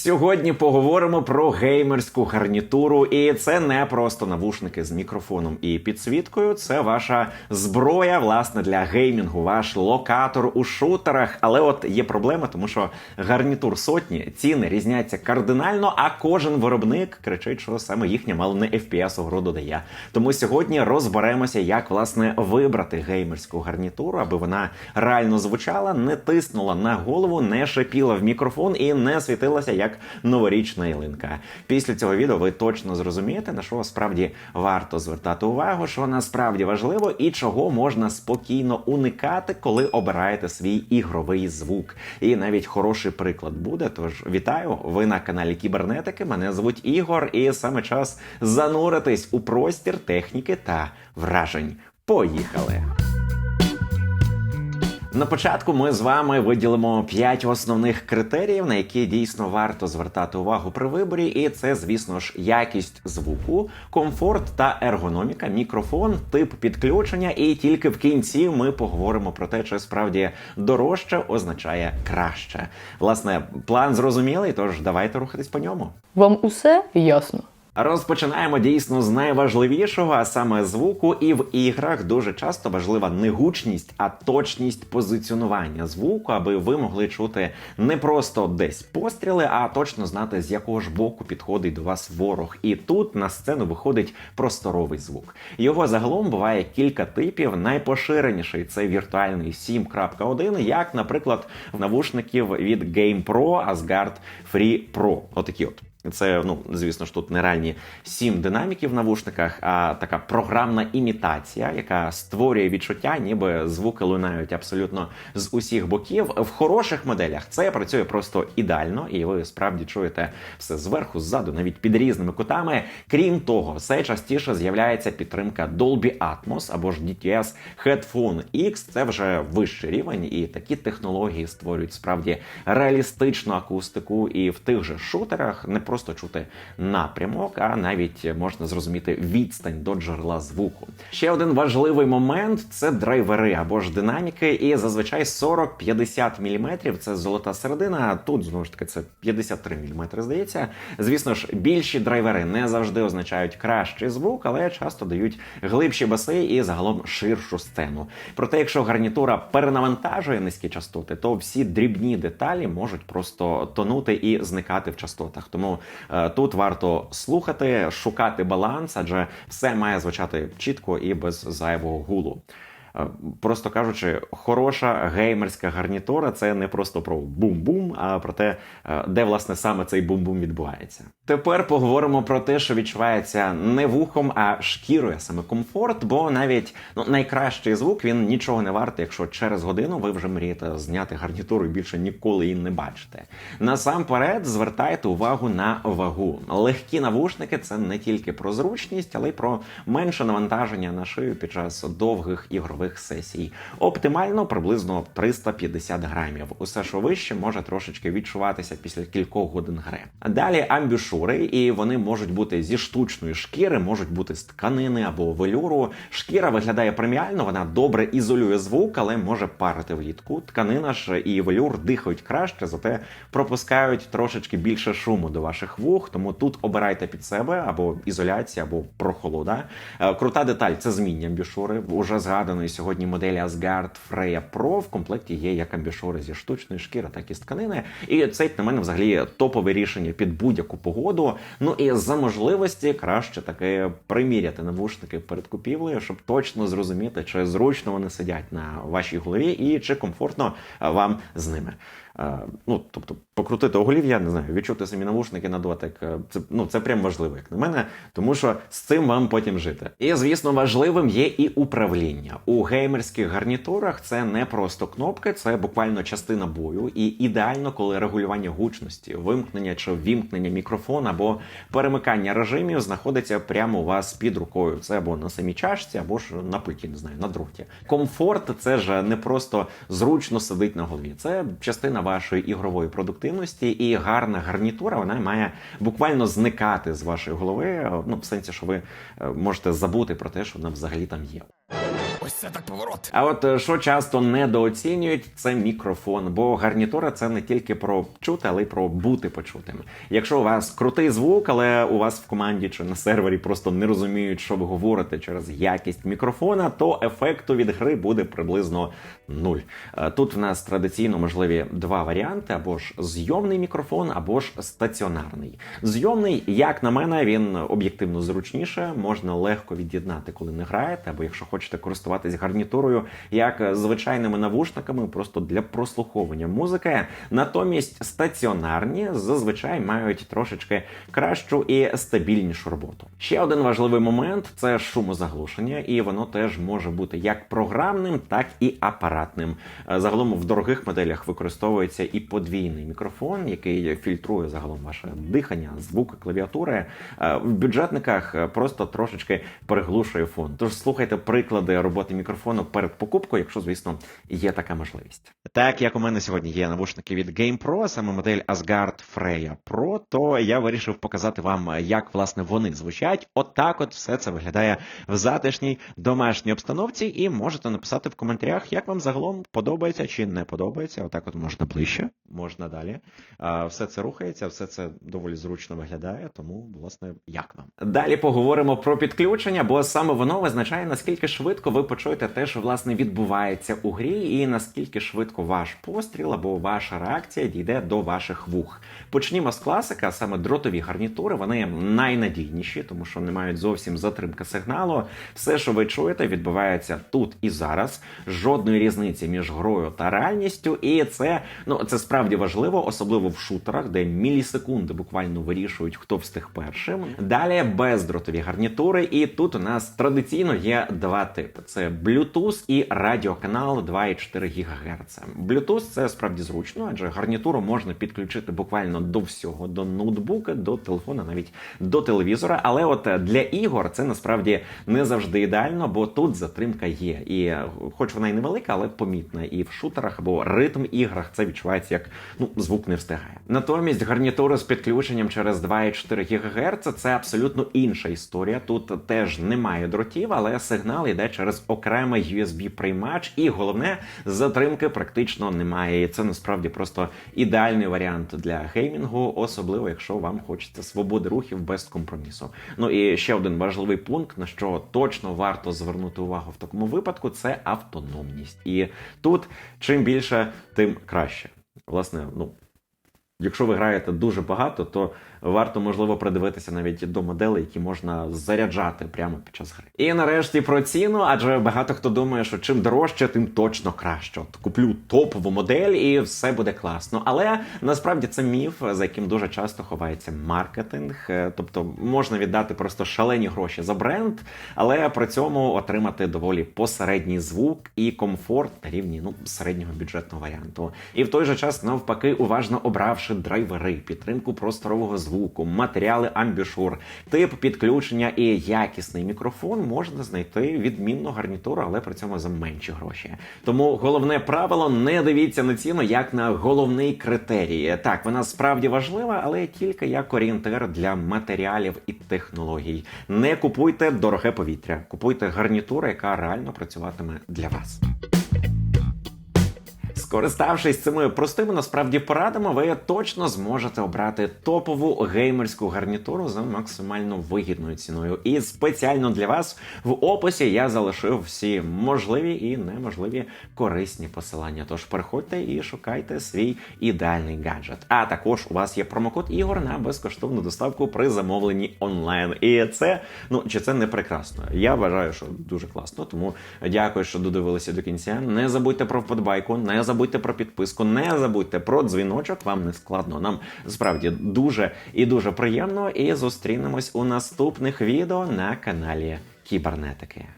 Сьогодні поговоримо про геймерську гарнітуру, і це не просто навушники з мікрофоном і підсвіткою. Це ваша зброя, власне, для геймінгу, ваш локатор у шутерах. Але от є проблема, тому що гарнітур сотні ціни різняться кардинально, а кожен виробник кричить, що саме їхня мало не FPS у гру додає. Тому сьогодні розберемося, як власне вибрати геймерську гарнітуру, аби вона реально звучала, не тиснула на голову, не шипіла в мікрофон і не світилася як новорічна ялинка. Після цього відео ви точно зрозумієте, на що справді варто звертати увагу, що насправді важливо і чого можна спокійно уникати, коли обираєте свій ігровий звук. І навіть хороший приклад буде. Тож вітаю! Ви на каналі Кібернетики. Мене звуть Ігор, і саме час зануритись у простір техніки та вражень. Поїхали! На початку ми з вами виділимо 5 основних критеріїв, на які дійсно варто звертати увагу при виборі, і це, звісно ж, якість звуку, комфорт та ергономіка, мікрофон, тип підключення. І тільки в кінці ми поговоримо про те, чи справді дорожче означає краще. Власне, план зрозумілий, тож давайте рухатись по ньому. Вам усе ясно? Розпочинаємо дійсно з найважливішого, а саме звуку. І в іграх дуже часто важлива не гучність, а точність позиціонування звуку, аби ви могли чути не просто десь постріли, а точно знати, з якого ж боку підходить до вас ворог. І тут на сцену виходить просторовий звук. Його загалом буває кілька типів. Найпоширеніший це віртуальний 7.1, як, наприклад, навушників від GamePro Asgard Free Pro. Отакі от. Це, ну, звісно ж, тут не реальні сім динаміків в навушниках, а така програмна імітація, яка створює відчуття, ніби звуки лунають абсолютно з усіх боків. В хороших моделях це працює просто ідеально, і ви справді чуєте все зверху, ззаду, навіть під різними кутами. Крім того, все частіше з'являється підтримка Dolby Atmos або ж DTS Headphone X. Це вже вищий рівень, і такі технології створюють справді реалістичну акустику. І в тих же шутерах не просто чути напрямок, а навіть можна зрозуміти відстань до джерела звуку. Ще один важливий момент це драйвери або ж динаміки, і зазвичай 40-50 мм – це золота середина. Тут знову ж таки це 53 мм, здається. Звісно ж, більші драйвери не завжди означають кращий звук, але часто дають глибші баси і загалом ширшу сцену. Проте, якщо гарнітура перенавантажує низькі частоти, то всі дрібні деталі можуть просто тонути і зникати в частотах. Тому е, тут варто слухати, шукати баланс, адже все має звучати чітко і без зайвого гулу. Е, Просто кажучи, хороша геймерська гарнітура це не просто про бум-бум, а про те, е, де власне саме цей бум-бум відбувається. Тепер поговоримо про те, що відчувається не вухом, а шкірою, саме комфорт. Бо навіть ну найкращий звук він нічого не вартий, якщо через годину ви вже мрієте зняти гарнітуру і більше ніколи її не бачите. Насамперед звертайте увагу на вагу. Легкі навушники це не тільки про зручність, але й про менше навантаження на шию під час довгих ігрових сесій. Оптимально приблизно 350 грамів. Усе, що вище, може трошечки відчуватися після кількох годин гри. Далі амбюшури, і вони можуть бути зі штучної шкіри, можуть бути з тканини або велюру. Шкіра виглядає преміально, вона добре ізолює звук, але може парити влітку. Тканина ж і велюр дихають краще, зате пропускають трошечки більше шуму до ваших вух. Тому тут обирайте під себе або ізоляція, або прохолода. Е, Крута деталь це змінні амбюшури. Уже згаданої сьогодні моделі Asgard Freya Pro в комплекті є як амбішори зі штучної шкіри, так і з тканини. І це на мене взагалі топове рішення під будь-яку погоду. Ну і за можливості краще таки приміряти навушники перед купівлею, щоб точно зрозуміти, чи зручно вони сидять на вашій голові і чи комфортно вам з ними. Е, Ну, тобто, покрутити оголів'я, не знаю, відчути самі навушники на дотик. е, Це ну це прям важливо, як на мене, тому що з цим вам потім жити. І звісно, важливим є і управління у геймерських гарнітурах. Це не просто кнопки, це буквально частина бою. І ідеально, коли регулювання гучності, вимкнення чи вімкнення мікрофона або перемикання режимів знаходиться прямо у вас під рукою. Це або на самій чашці, або ж на пульті, не знаю, на дроті. Комфорт це ж не просто зручно сидить на голові. Це частина вашої ігрової продуктивності, і гарна гарнітура вона має буквально зникати з вашої голови. Ну, в сенсі, що ви е, можете забути про те, що вона взагалі там є. Оце так поворот. А от е, що часто недооцінюють, це мікрофон, бо гарнітура це не тільки про чути, але й про бути почутим. Якщо у вас крутий звук, але у вас в команді чи на сервері просто не розуміють, що ви говорите через якість мікрофона, то ефекту від гри буде приблизно нуль. Е, Тут в нас традиційно можливі два варіанти: або ж зйомний мікрофон, або ж стаціонарний. Зйомний, як на мене, він об'єктивно зручніше, можна легко від'єднати, коли не граєте, або якщо хочете користуватись гарнітурою як звичайними навушниками, просто для прослуховування музики. Натомість стаціонарні зазвичай мають трошечки кращу і стабільнішу роботу. Ще один важливий момент це шумозаглушення, і воно теж може бути як програмним, так і апаратним. Е, Загалом в дорогих моделях використовується і подвійний мікрофон, який фільтрує загалом ваше дихання, звук клавіатури. Е, В бюджетниках е, просто трошечки переглушує фон. Тож слухайте приклади роботи мікрофону перед покупкою, якщо, звісно, є така можливість. Так як у мене сьогодні є навушники від GamePro, саме модель Asgard Freya Pro, то я вирішив показати вам, як власне вони звучать. Отак, от все це виглядає в затишній домашній обстановці, і можете написати в коментарях, як вам загалом подобається чи не подобається. Отак, от можна ближче, можна далі. Все це рухається, все це доволі зручно виглядає. Тому, власне, як вам далі поговоримо про підключення, бо саме воно визначає наскільки швидко ви почуєте те, що власне відбувається у грі, і наскільки швидко ваш постріл або ваша реакція дійде до ваших вух. Почнімо з класика, саме дротові гарнітури. Вони найнадійніші, тому що не мають зовсім затримки сигналу. Все, що ви чуєте, відбувається тут і зараз. Жодної різниці між грою та реальністю. І це ну це справді важливо, особливо в шутерах, де мілісекунди буквально вирішують, хто встиг першим. Далі бездротові гарнітури, і тут у нас традиційно є два типи: це Bluetooth і радіоканал 2,4 ГГц. Bluetooth – це справді зручно, адже гарнітуру можна підключити буквально до всього, до ноутбука, до телефона, навіть до телевізора. Але от для ігор це насправді не завжди ідеально, бо тут затримка є. І е, хоч вона й невелика, але помітна. І в шутерах або ритм іграх це відчувається як ну звук не встигає. Натомість гарнітури з підключенням через 2,4 ГГц це абсолютно інша історія. Тут теж немає дротів, але сигнал йде через окремий USB приймач, і головне затримки практично немає. І це насправді просто ідеальний варіант для геймінгу, особливо якщо вам хочеться свободи рухів без компромісу. Ну і ще один важливий пункт, на що точно варто звернути увагу в такому випадку, це автономність. І тут чим більше, тим краще. Власне, ну. Якщо ви граєте дуже багато, то варто можливо придивитися навіть до моделей, які можна заряджати прямо під час гри. І нарешті про ціну, адже багато хто думає, що чим дорожче, тим точно краще. От куплю топову модель і все буде класно. Але насправді це міф, за яким дуже часто ховається маркетинг. Е, Тобто можна віддати просто шалені гроші за бренд, але при цьому отримати доволі посередній звук і комфорт на рівні ну середнього бюджетного варіанту. І в той же час, навпаки, уважно обравши драйвери, підтримку просторового звуку, матеріали амбішур, тип підключення і якісний мікрофон, можна знайти відмінну гарнітуру, але при цьому за менші гроші. Тому головне правило не дивіться на ціну як на головний критерій. Так, вона справді важлива, але тільки як орієнтир для матеріалів і технологій. Не купуйте дороге повітря, купуйте гарнітуру, яка реально працюватиме для вас. Скориставшись цими простими насправді порадами, ви точно зможете обрати топову геймерську гарнітуру за максимально вигідною ціною. І спеціально для вас в описі я залишив всі можливі і неможливі корисні посилання. Тож переходьте і шукайте свій ідеальний гаджет. А також у вас є промокод ігор на безкоштовну доставку при замовленні онлайн. І це ну чи це не прекрасно? Я вважаю, що дуже класно. Тому дякую, що додивилися до кінця. Не забудьте про вподобайку, не забудьте про підписку, не забудьте про дзвіночок. Вам не складно. Нам справді дуже і дуже приємно. І зустрінемось у наступних відео на каналі Кібернетики.